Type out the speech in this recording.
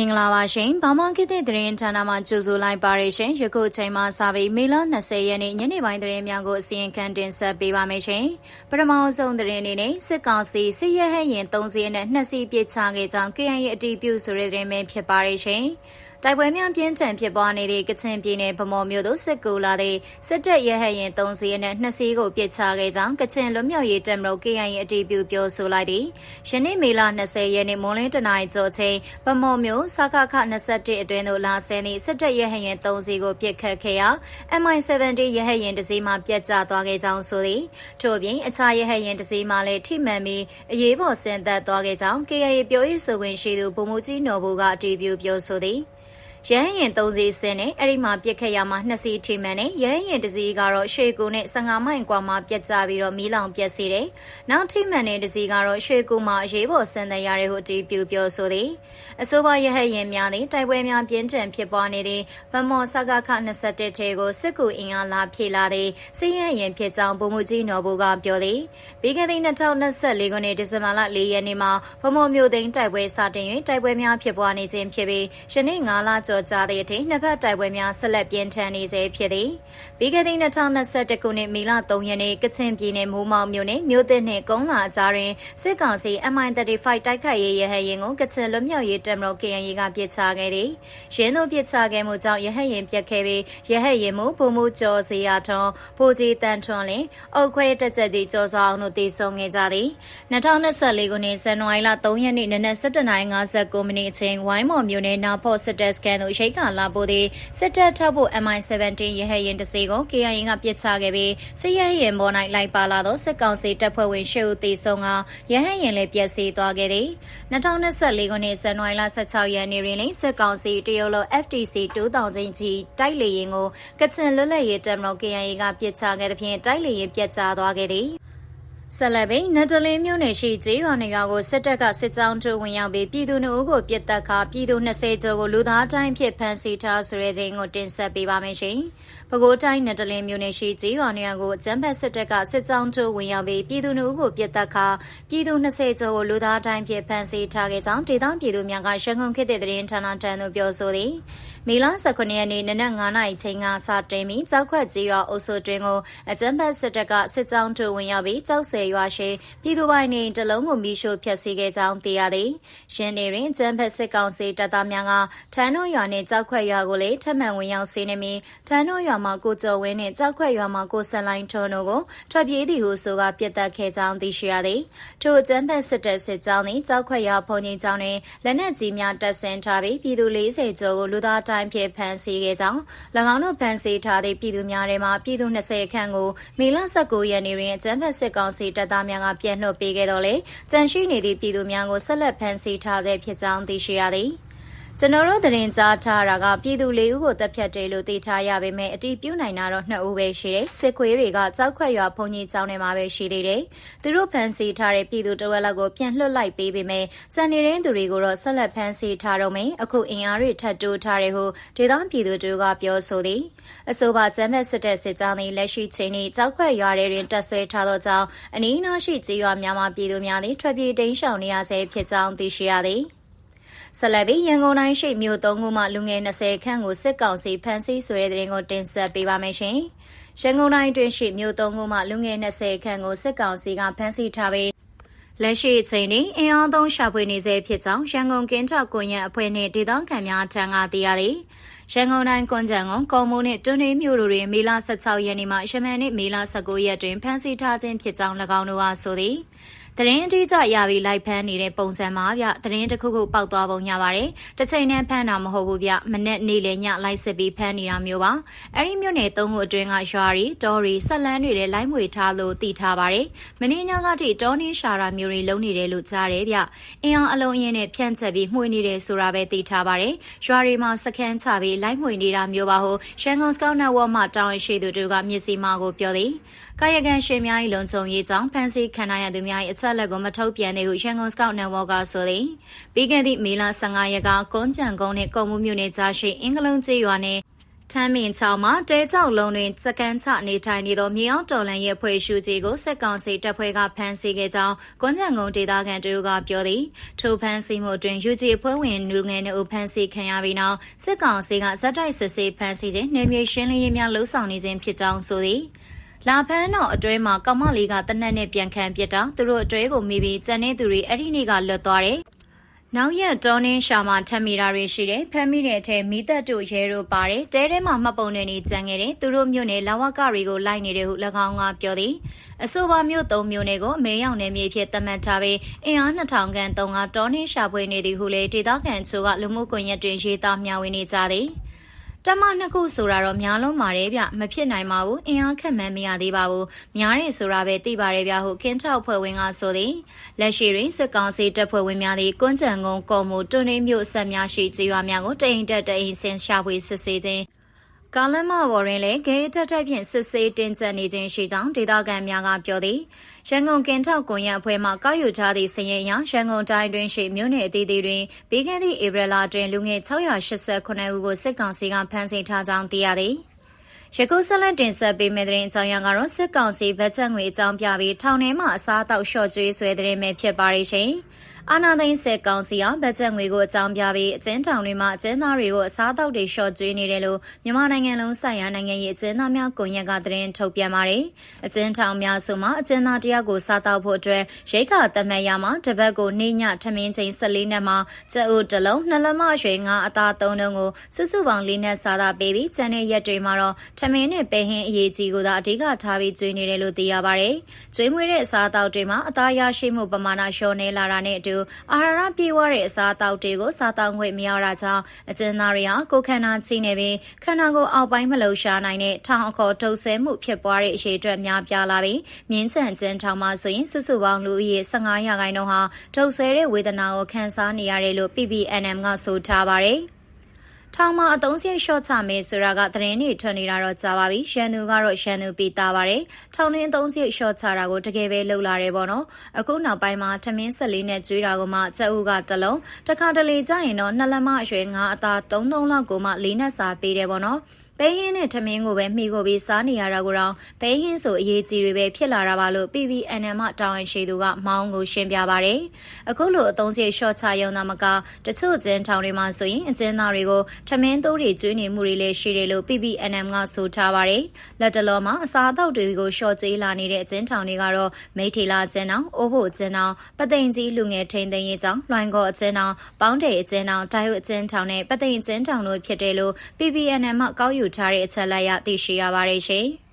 မင်္ဂလာပါရှင်။ဘာမှကိတဲ့သတင်းဌာနမှကြိုဆိုလိုက်ပါရရှင်။ယခုချိန်မှစပြီးမေလ20ရက်နေ့ညနေပိုင်းသတင်းများကိုအစီရင်ခံတင်ဆက်ပေးပါမယ်ရှင်။ပထမဆုံးသတင်းအနေနဲ့စစ်ကောင်စီစစ်ရဲဟဲ့ရင်3စီးနဲ့2စီးပြစ်ချခဲ့ကြောင်း KN ရဲ့အတီးပြုဆိုတဲ့သတင်းပဲဖြစ်ပါရရှင်။ တိုက်ပွဲများပြင်းထန်ဖြစ်ပွားနေတဲ့ကချင်ပြည်နယ်ဗမော်မြို့သို့စစ်ကူလာတဲ့စစ်တပ်ရဲဟဲ့ရင်3စီးနဲ့2စီးကိုပစ်ချခဲ့ကြောင်းကချင်လွတ်မြောက်ရေးတပ်မတော် KN ရဲ့အတီးပြုပြောဆိုလိုက်သည်။ယနေ့မေလ20ရက်နေ့မွန်လင်းတနင်္လာကျော်ချိန်ဗမော်မြို့စခခ21အတွင်းသို့လာဆင်းသည့်စစ်တပ်ရဟရင်3စီးကိုပစ်ခတ်ခဲ့ရာ MI70 ရဟရင်တစ်စီးမှပြတ်ကျသွားခဲ့ကြောင်းဆိုသည်ထို့အပြင်အခြားရဟရင်တစ်စီးမှလည်းထိမှန်ပြီးအရေးပေါ်ဆင်းသက်သွားခဲ့ကြောင်း KIA ပြောရေးဆိုခွင့်ရှိသူဗိုလ်မှူးကြီးနော်ဘူကအတည်ပြုပြောဆိုသည် ရဟရင်၃စီးဆင်းနဲ့အဲ့ဒီမှာပြက်ခတ်ရမှာ၂စီးထိမှန်နဲ့ရဟရင်တစ်စီးကတော့ရွှေကူနဲ့15မိုင်ကွာမှာပြက်ကျပြီးတော့မီးလောင်ပြက်စီတယ်။နောက်ထိမှန်တဲ့တစ်စီးကတော့ရွှေကူမှာရေးပေါ်ဆန်တဲ့ရတဲ့ဟုတီးပြူပြောဆိုသည်။အဆိုပါရဟရင်များသည်တိုက်ပွဲများပြင်းထန်ဖြစ်ပွားနေသည့်ဗမော်စကခ21ထဲကိုစစ်ကူအင်အားလာဖြေလာသည့်စစ်ရရင်ဖြစ်ကြောင်းဗိုလ်မှူးကြီးနော်ဘူကပြောသည်။ပြီးခဲ့သည့်2024ခုနှစ်ဒီဇင်ဘာလ4ရက်နေ့မှာဗမော်မြို့သိမ်းတိုက်ပွဲစတင်၍တိုက်ပွဲများဖြစ်ပွားနေခြင်းဖြစ်ပြီးယနေ့9လကျော်ကြာသည့်အထိနှစ်ဖက်တိုက်ပွဲများဆက်လက်ပြင်းထန်နေစေဖြစ်သည်ပြီးခဲ့သည့်2021ခုနှစ်မေလ3ရက်နေ့ကချင်ပြည်နယ်မိုးမောက်မြို့နယ်မြို့သစ်နှင့်ကုန်းလာကြားတွင်စစ်ကောင်စီ MI35 တိုက်ခိုက်ရေးရဟရင်ကိုကချင်လွတ်မြောက်ရေးတပ်မတော် KNY ကပစ်ချခဲ့သည်ရင်းတို့ပစ်ချခဲ့မှုကြောင့်ရဟရင်ပြက်ခဲ့ပြီးရဟရင်မှုပုံမှုကျော်စီယာထွန်းပူကြီးတန်ထွန်းလင်အုတ်ခွဲတက်ချက်ကြီးကျော်စွာအောင်တို့တည်ဆုံခဲ့ကြသည်2024ခုနှစ်ဇန်နဝါရီလ3ရက်နေ့နနက်7:59မိနစ်အချိန်ဝိုင်းမော်မြို့နယ်နာဖို့စစ်တပ်စကန်သို့ရိတ်ခါလာပို့သည့်စစ်တပ်ထောက်ဖို့ MI17 ရဟရင်တစီကို KIA ကပစ်ချခဲ့ပြီးစစ်ရဟရင်ပေါ်၌လိုက်ပါလာသောစစ်ကောင်စီတပ်ဖွဲ့ဝင်ရှစ်ဦးသေဆုံးကရဟရင်လည်းပျက်စီးသွားခဲ့သည်2024ခုနှစ်ဇန်နဝါရီလ16ရက်နေ့တွင်စစ်ကောင်စီတရုတ်လို FTC 2000ကြီးတိုက်လေရင်ကိုကချင်လွတ်လပ်ရေးတပ်မတော် KIA ကပစ်ချခဲ့သဖြင့်တိုက်လေရင်ပြတ်ကျသွားခဲ့သည် ဆက်လက်ပြီးနတလင်းမြို့နယ်ရှိကျေးရွာနေရွာကိုစစ်တပ်ကစစ်ကြောင်းထိုးဝင်ရောက်ပြီးပြည်သူနှုတ်ကိုပြစ်တက်ခါပြည်သူ20ကျော်ကိုလူသားတိုင်းဖြစ်ဖမ်းဆီးထားဆိုတဲ့တဲ့ကိုတင်ဆက်ပေးပါမယ်ရှင်။ ပဲခူးတိုင်းနတလင်းမြို့နယ်ရှိကျေးရွာနေရွာကိုအကြမ်းဖက်စစ်တပ်ကစစ်ကြောင်းထိုးဝင်ရောက်ပြီးပြည်သူနှုတ်ကိုပြစ်တက်ခါပြည်သူ20ကျော်ကိုလူသားတိုင်းဖြစ်ဖမ်းဆီးထားခဲ့ကြောင်းဒေသပြည်သူများကရှန်ကုန်ခေတ်တဲ့သတင်းဌာနတန်းသို့ပြောဆိုသည်။မေလ18ရက်နေ့နနက်9:00နာရီချိန်ကစတင်ပြီးကြောက်ခွက်ကြီးရွာအုပ်စုတွင်ကိုအကြမ်းဖက်စစ်တပ်ကစစ်ကြောင်းထိုးဝင်ရောက်ပြီးကြောက်ဆယ်ရွာရှိပြည်သူပိုင်နေတလုံးကိုမိရှို့ဖျက်ဆီးခဲ့ကြောင်းသိရသည်။ရင်းနေတွင်အကြမ်းဖက်စစ်ကောင်စီတပ်သားများကထန်းတို့ရွာနှင့်ကြောက်ခွက်ရွာကိုလည်းထပ်မံဝင်ရောက်စီးနေပြီးထန်းတို့ရွာမှာကိုကျော်ဝင်းနှင့်ကြောက်ခွက်ရွာမှာကိုဆန်လိုင်းထွန်းတို့ကိုထွက်ပြေးသည်ဟုဆိုကပြစ်တက်ခဲ့ကြောင်းသိရှိရသည်။ထိုအကြမ်းဖက်စစ်တပ်စစ်ကြောင်းနှင့်ကြောက်ခွက်ရွာဖုန်ကြီးကျောင်းတွင်လက်နက်ကြီးများတပ်ဆင်ထားပြီးပြည်သူ40ကျော်ကိုလူသားတိုင်းဖြစ်ဖမ်းဆီးခဲ့ကြောင်း၎င်းတို့ဖမ်းဆီးထားတဲ့ပြည်သူများထဲမှပြည်သူ20ခန့်ကိုမေလ19ရက်နေ့တွင်အကြမ်းဖက်စစ်ကောင်စီတပ်သားများကပြန်လွှတ်ပေးခဲ့တော့လေကြန့်ရှိနေသည့်ပြည်သူများကိုဆက်လက်ဖမ်းဆီးထားဆဲဖြစ်ကြောင်းသိရှိရသည်။ ကျွန်တော်တို့သတင်းကြားထားတာကပြည်သူလေးဦးကိုတပ်ဖြတ်တယ်လို့သိထားရပေမဲ့အတိပြုနိုင်တာတော့နှစ်ဦးပဲရှိတယ်စစ်ခွေးတွေကကြောက်ခွက်ရွာဘုံကြီးကျောင်းထဲမှာပဲရှိသေးတယ်သူတို့ဖမ်းဆီးထားတဲ့ပြည်သူတဝက်လောက်ကိုပြန်လွှတ်လိုက်ပေးပေမဲ့စံနေတဲ့သူတွေကိုတော့ဆက်လက်ဖမ်းဆီးထားတော့မယ်အခုအင်အားတွေထပ်တိုးထားတယ်ဟုဒေသပြည်သူတို့ကပြောဆိုသည်အဆိုပါကျမ်းမဲ့စစ်တပ်စစ်ကြောင်းသည်လက်ရှိချိန်นี้ကြောက်ခွက်ရွာတွေတွင်တပ်ဆွဲထားသောကြောင့်အနီးအနားရှိကြေးရွာများမှာပြည်သူများသည်ထွက်ပြေးတိမ်းရှောင်နေရဆဲဖြစ်ကြောင်းသိရှိရသည် ဆက်လက်ပြီးရန်ကုန်တိုင်းရှိမြို့သုံးခုမှလူငယ်20ခန့်ကိုစစ်ကောင်စီဖမ်းဆီးဆိုတဲ့တဲ့ရင်ကိုတင်ဆက်ပေးပါမယ်ရှင်။ရန်ကုန်တိုင်းတွင်ရှိမြို့သုံးခုမှလူငယ်20ခန့်ကိုစစ်ကောင်စီကဖမ်းဆီးထားပြီးလက်ရှိအချိန်นี้အင်အားသုံးရှာဖွေနေဆဲဖြစ်ကြောင်းရန်ကုန်ကင်းထောက်ကွန်ရက်အဖွဲ့နှင့်ဒေသခံများထံကသိရသည်။ရန်ကုန်တိုင်းကွန်ကြံကွန်ကော်မိုးနှင့်တွန်းနေမြို့တို့တွင်မေလ16ရက်နေ့မှရှမန်နှင့်မေလ19ရက်တွင်ဖမ်းဆီးထားခြင်းဖြစ်ကြောင်း၎င်းတို့ကဆိုသည်။ သတင်းအတိအကျရပြီးလိုက်ဖမ်းနေတဲ့ပုံစံမှာဗျသတင်းတစ်ခုခုပေါက်သွားပုံရပါတယ်တစ်ချိန်နဲ့ဖမ်းတာမဟုတ်ဘူးဗျမနဲ့နေလေညလိုက်စစ်ပြီးဖမ်းနေတာမျိုးပါအဲ့ဒီမြို့နယ်သုံးခုအတွင်းကရွာရီတောရီဆက်လန်းတွေလည်းလိုက်မွေထားလို့တည်ထားပါတယ်မင်းညကတိတောနင်းရှာတာမျိုးတွေလုံးနေတယ်လို့ကြားတယ်ဗျအင်အောင်အလုံးရင်းနဲ့ဖြန့်ချက်ပြီးမှွေနေတယ်ဆိုတာပဲတည်ထားပါတယ်ရွာရီမှာစခန်းချပြီးလိုက်မွေနေတာမျိုးပါဟုရှန်ကုန်စကောက်နယ်ဝတ်မှတောင်းရှိသူတို့ကမျက်စိမှကိုပြောသည်ကာယကံရှင်များ၏လုံခြုံရေးကြောင့်ဖမ်းဆီးခံရသူများ၏အချက်လက်ကိုမထုတ်ပြန်သေးဟုရန်ကုန်စကောက်နယ်ဝေါ်ကဆိုသည်ပြီးခဲ့သည့်မေလ15ရက်ကကုန်းကြံကုန်းနှင့်ကုံမှုမြို့နယ်ကြားရှိအင်္ဂလုံးကျေးရွာနှင့်ထမ်းမင်ချောင်းမှာတဲကြောက်လုံးတွင်စကန်ချနေထိုင်နေသောမြေအောင်တော်လန်ရဲ့ဖွဲ့ရှုကြီးကိုစက်ကောင်စီတပ်ဖွဲ့ကဖမ်းဆီးခဲ့ကြောင်းကွန်ကြံကုန်းဒေသခံတို့ကပြောသည်ထိုဖမ်းဆီးမှုတွင်ယူဂျီအဖွဲ့ဝင်လူငယ်တို့ဖမ်းဆီးခံရပြီးနောက်စက်ကောင်စီကဇက်တိုက်စစ်ဆေးဖမ်းဆီးခြင်းနေမြေရှင်းလင်းရေးများလှုံ့ဆော်နေခြင်းဖြစ်ကြောင်းဆိုသည် လာဖန်းတော့အတွဲမှာကောင်မလေးကတနက်နဲ့ပြန်ခံပြစ်တာသူတို့အတွဲကိုမိပြီးကြံနေသူတွေအဲ့ဒီနေ့ကလွတ်သွားတယ်နောက်ရက်တောင်းင်းရှာမှာထပ်မိတာတွေရှိတယ်ဖမ်းမိတဲ့အထက်မိသက်တို့ရဲတို့ပါတယ်တဲထဲမှာမှတ်ပုံတွေနေကြံခဲ့တယ်သူတို့မြို့နယ်လာဝကတွေကိုလိုက်နေတယ်ဟု၎င်းကပြောသည်အဆိုပါမြို့သုံးမြို့နယ်ကိုအမေရောက်နယ်မြေဖြစ်သတ်မှတ်ထားပြီးအင်အား2000ခန့်တုံးကတောင်းင်းရှာဖွေနေသည်ဟုလည်းဒေသခံချို့ကလူမှုကွန်ရက်တွင်ရေးသားမျှဝေနေကြသည် တမနှစ်ခုဆိုတာတော့များလုံးပါတယ်ဗျမဖြစ်နိုင်ပါဘူးအင်အားခက်မှန်းမရသေးပါဘူးများတယ်ဆိုတာပဲသိပါတယ်ဗျဟုကင်းထောက်ဖွဲ့ဝင်ကဆိုသည်လက်ရှိတွင်စစ်ကောင်စီတပ်ဖွဲ့ဝင်များသည်ကွန်းကြံကုန်းကော်မူတွန်းရင်းမြို့ဆက်များရှိကြေးရွာများကိုတအိမ်တက်တအိမ်ဆင်ရှာဖွေစစ်ဆေးခြင်း ကာလမဘော်ရင်လည်းဂေးတက်တက်ဖြင့်စစ်ဆေးတင်ကျပ်နေခြင်းရှိကြောင်းဒေသခံများကပြောသည်ရန်ကုန်ကင်ထောက်ကွန်ရက်အဖွဲ့မှကောက်ယူထားသည့်စည်ရင်အရရန်ကုန်တိုင်းတွင်ရှိမြို့နယ်အသီးသီးတွင်ပြီးခဲ့သည့်ဧပြီလတွင်လူငယ်689ဦးကိုစစ်ကောင်စီကဖမ်းဆီးထားကြောင်းသိရသည်ရကုဆက်လက်တင်ဆက်ပေးမယ့်တဲ့အကြောင်းအရာကတော့စစ်ကောင်စီဗတ်ချက်ငွေအကြောင်းပြပြီးထောင်ထဲမှာအစားအသောက်လျှော့ကျွေးဆွဲတဲ့မဲ့ဖြစ်ပါရရှင်။အာနာသိန်းစစ်ကောင်စီအောင်ဗတ်ချက်ငွေကိုအကြောင်းပြပြီးအကျဉ်းထောင်တွေမှာအကျဉ်းသားတွေကိုအစားအသောက်တွေလျှော့ကျွေးနေတယ်လို့မြန်မာနိုင်ငံလုံးဆိုင်ရာနိုင်ငံရေးအကျဉ်းသားများကွန်ရက်ကသတင်းထုတ်ပြန်ပါတယ်။အကျဉ်းထောင်များစုမှာအကျဉ်းသားတယောက်ကိုစားတောက်ဖို့အတွက်ရိတ်ခါတမက်ရမှာတစ်ပတ်ကိုနေညထမင်းချိန်14နှစ်မှာကျအုပ်တစ်လုံးနှလမရွှေငါအသား3လုံးကိုစုစုပေါင်း၄နှစ်စားတာပေးပြီးကျန်တဲ့ရက်တွေမှာတော့ထမင်းနဲ့ပဲဟင်းအရေးကြီးကိုသာအဓိကထားပြီးကျွေးနေတယ်လို့သိရပါတယ်။ကျွေးမွေးတဲ့အစားအသောက်တွေမှာအသားရရှိမှုပမာဏလျှော့နေလာတာနဲ့အတူအာဟာရပြေဝတဲ့အစားအသောက်တွေကိုစားတောက်ခွင့်မရတာကြောင့်အကျဉ်းသားတွေဟာကိုယ်ခန္ဓာချိနေပြီးခန္ဓာကိုယ်အောက်ပိုင်းမလှုပ်ရှားနိုင်တဲ့ထောင်အခေါ်ထုတ်ဆဲမှုဖြစ်ပွားတဲ့အရေးအတွက်များပြားလာပြီးမြင်းချန်ကျဉ်ထောင်မှာဆိုရင်စုစုပေါင်းလူဦးရေ15ရာခိုင်နှုန်းဟာထုတ်ဆွဲတဲ့ဝေဒနာကိုခံစားနေရတယ်လို့ PPNM ကဆိုထားပါတယ်။ ထောင်မှာအသုံးစရိတ်လျှော့ချမယ်ဆိုတာကသတင်းတွေထွက်နေတာတော့ကြာပါပြီ။ရန်သူကတော့ရန်သူပြီးသားပါတယ်။ထောင်တွင်းအသုံးစရိတ်လျှော့ချတာကိုတကယ်ပဲလှုပ်လာတယ်ပေါ့နော်။အခုနောက်ပိုင်းမှာထမင်းဆက်လေးနဲ့ကျွေးတာကမှကြက်ဥကတလုံးတစ်ခါတလေကြာရင်တော့နှစ်လက်မအရွယ်ငါအသား၃၃လောက်ကိုမှလေးနဲ့စာပေးတယ်ပေါ့နော်။ ပဲဟင်းနဲ့ထမင်းကိုပဲမှီခိုပြီးစားနေရတာကိုတော့ပဲဟင်းဆိုအရေးကြီးတွေပဲဖြစ်လာတာပါလို့ PVNN မှတာဝန်ရှိသူကမောင်းကိုရှင်းပြပါဗျ။အခုလိုအသုံးစရိတ်ရှော့ချရုံသာမကတချို့ကျင်းထောင်တွေမှာဆိုရင်အကျဉ်းသားတွေကိုထမင်းသိုးတွေကျွေးနေမှုတွေလည်းရှိတယ်လို့ PVNN ကဆိုထားပါဗျ။လက်တလောမှာအစာအသောက်တွေကိုရှော့ကျေးလာနေတဲ့အကျဉ်းထောင်တွေကတော့မိထေလာကျင်းထောင်၊အိုးဖို့ကျင်းထောင်၊ပသိမ်ကြီးလူငယ်ထိန်သိမ်းရေးကြောင့်လွိုင်ကော်အကျဉ်းထောင်၊ပေါင်းတေအကျဉ်းထောင်၊ဒိုင်ယုအကျဉ်းထောင်နဲ့ပသိမ်ကျဉ်းထောင်တို့ဖြစ်တယ်လို့ PVNN မှကောက်ယူထားတဲ့အချက်လက်ရသိရှိရပါတယ်ရှင်။